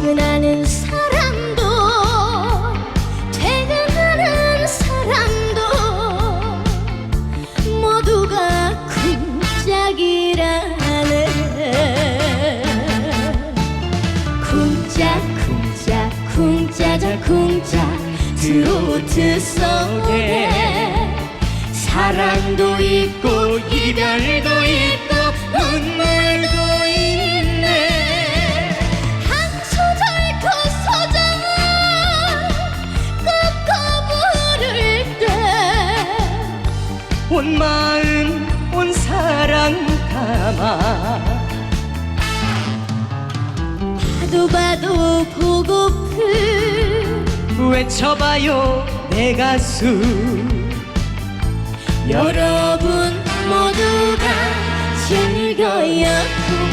출근하는 사람도 퇴근하는 사람도 모두가 쿵짝이라네 쿵짝 쿵짝 쿵짜자 쿵짝 트로트 속에 사랑도 있고 이별도 온 마음 온 사랑 담아. 봐도 봐도 보고픈 외쳐봐요 내 가수. 여러분 모두가 즐겨요. 쿵짝